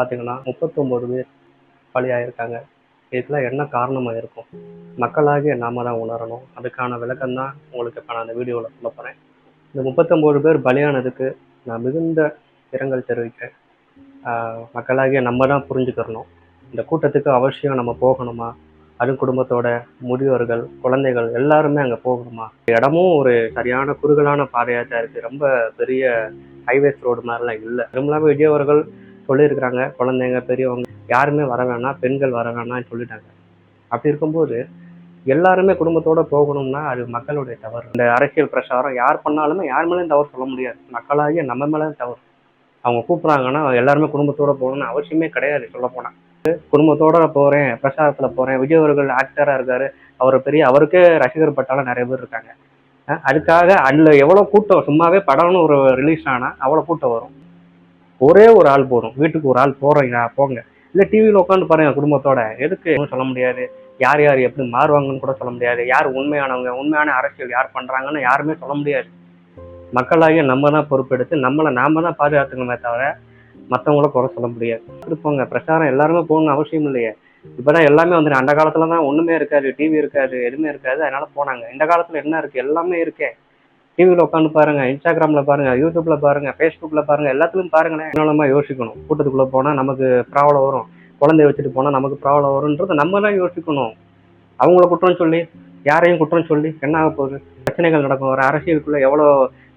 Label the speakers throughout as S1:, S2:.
S1: பார்த்தீங்கன்னா முப்பத்தொம்போது பேர் பலியாயிருக்காங்க. இதுக்கெல்லாம் என்ன காரணமாக இருக்கும்? மக்களாகிய நாம தான் உணரணும். அதுக்கான விளக்கம் தான் உங்களுக்கு இப்போ நான் அந்த வீடியோவில் சொல்ல போகிறேன் இந்த முப்பத்தொம்போது பேர் பலியானதுக்கு நான் மிகுந்த இரங்கல் தெரிவிக்கிறேன். மக்களாகிய நம்ம தான் புரிஞ்சுக்கிறணும். இந்த கூட்டத்துக்கு அவசியம் நம்ம போகணுமா? அது குடும்பத்தோட முதியோர்கள் குழந்தைகள் எல்லாருமே அங்கே போகணுமா? இடமும் ஒரு சரியான குறுகலான பாதையாக தான் இருக்குது ரொம்ப பெரிய ஹைவேஸ் ரோடு மாதிரிலாம் இல்லை. திரும்பலாமே இடியவர்கள் சொல்லியிருக்கிறாங்க. குழந்தைங்க பெரியவங்க யாருமே வர வேணாம் பெண்கள் வர வேணாம்னு சொல்லிட்டாங்க. அப்படி இருக்கும்போது எல்லாருமே குடும்பத்தோட போகணும்னா அது மக்களுடைய தவறு. இந்த அரசியல் பிரச்சாரம் யார் பண்ணாலுமே யார் மேலேயும் தவறு சொல்ல முடியாது. மக்களாகிய நம்ம மேலே தவறு. அவங்க கூப்பிட்றாங்கன்னா எல்லாருமே குடும்பத்தோட போகணும்னு அவசியமே கிடையாது சொல்ல போனால் குடும்பத்தோட போகிறேன் பிரச்சாரத்தில் போகிறேன் விஜய் அவர்கள் ஆக்டராக இருக்காரு. அவர் பெரிய அவருக்கே ரசிகர் பட்டாலும் நிறைய பேர் இருக்காங்க. அதுக்காக அதில் எவ்வளோ கூட்டம் சும்மாவே படம்னு ஒரு ரிலீஸ் ஆனால் அவ்வளோ கூட்டம் வரும். ஒரே ஒரு ஆள் போதும் வீட்டுக்கு ஒரு ஆள் போறீங்க போங்க. இல்ல டிவியில உட்காந்து பாருங்க குடும்பத்தோட. எதுக்கு? சொல்ல முடியாது. யார் யார் எப்படி மாறுவாங்கன்னு கூட சொல்ல முடியாது. யார் உண்மையானவங்க உண்மையான அரசியல் யார் பண்றாங்கன்னு யாருமே சொல்ல முடியாது. மக்களாகிய நம்ம தான் பொறுப்பெடுத்து நம்மளை நாம தான் பாதுகாத்துக்கணுமே தவிர மற்றவங்கள குறை சொல்ல முடியாது. இருப்போங்க பிரச்சாரம் எல்லாருமே போகணும்னு அவசியம் இல்லையே. இப்போதான் எல்லாமே வந்து அந்த காலத்துல தான் ஒண்ணுமே இருக்காது. டிவி இருக்காது எதுவுமே இருக்காது. அதனால போனாங்க. இந்த காலத்துல என்ன இருக்கு? எல்லாமே இருக்கே. டிவியில் உட்காந்து பாருங்க இன்ஸ்டாகிராம்ல பாருங்க யூடியூப்ல பாருங்க ஃபேஸ்புக்ல பாருங்க எல்லாத்துலயும் பாருங்களேன். என்னமா யோசிக்கணும். கூட்டத்துக்குள்ள போனா நமக்கு ப்ராப்ளம் வரும். குழந்தைய வச்சுட்டு போனா நமக்கு ப்ராப்ளம் வரும்ன்றதை நம்ம தான் யோசிக்கணும். அவங்கள குற்றம் சொல்லி யாரையும் குற்றம் சொல்லி என்ன ஆக போகுது? பிரச்சனைகள் நடக்கும். ஒரு அரசியலுக்குள்ள எவ்வளோ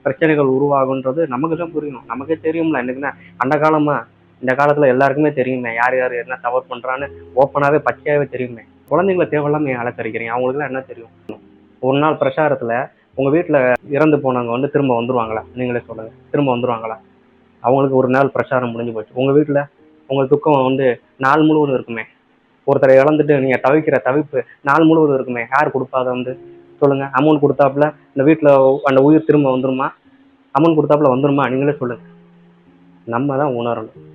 S1: பிரச்சனைகள் உருவாகுன்றது நமக்கு தான் புரியணும். நமக்கே தெரியும்ல எனக்குன்னா அந்த காலமா? இந்த காலத்துல எல்லாருக்குமே தெரியுமே யார் யார் என்ன தவறு பண்றான்னு ஓப்பனாவே பச்சையாவே தெரியுமே. குழந்தைங்களை தேவையில்லாம ஏன் அழைக்கறிக்கிறீங்க அவங்களுக்குலாம் என்ன தெரியும்? ஒரு நாள் பிரச்சாரத்துல உங்க வீட்டில் இறந்து போனவங்க வந்து திரும்ப வந்துருவாங்களா? நீங்களே சொல்லுங்க. திரும்ப வந்துருவாங்களா? அவங்களுக்கு ஒரு நாள் பிரச்சாரம் முடிஞ்சு போச்சு. உங்க வீட்டில் உங்க துக்கம் வந்து நாள் முழுவதும் இருக்குமே. ஒருத்தரை இழந்துட்டு நீங்க தவிக்கிற தவிப்பு நாள் முழுவதும் இருக்குமே. யார் கொடுப்பாத வந்து? சொல்லுங்க. அமௌண்ட் கொடுத்தாப்புல இந்த வீட்டில் அந்த உயிர் திரும்ப வந்துருமா? அமௌண்ட் கொடுத்தாப்புல வந்துருமா? நீங்களே சொல்லுங்க. நம்ம தான் உணரணும்.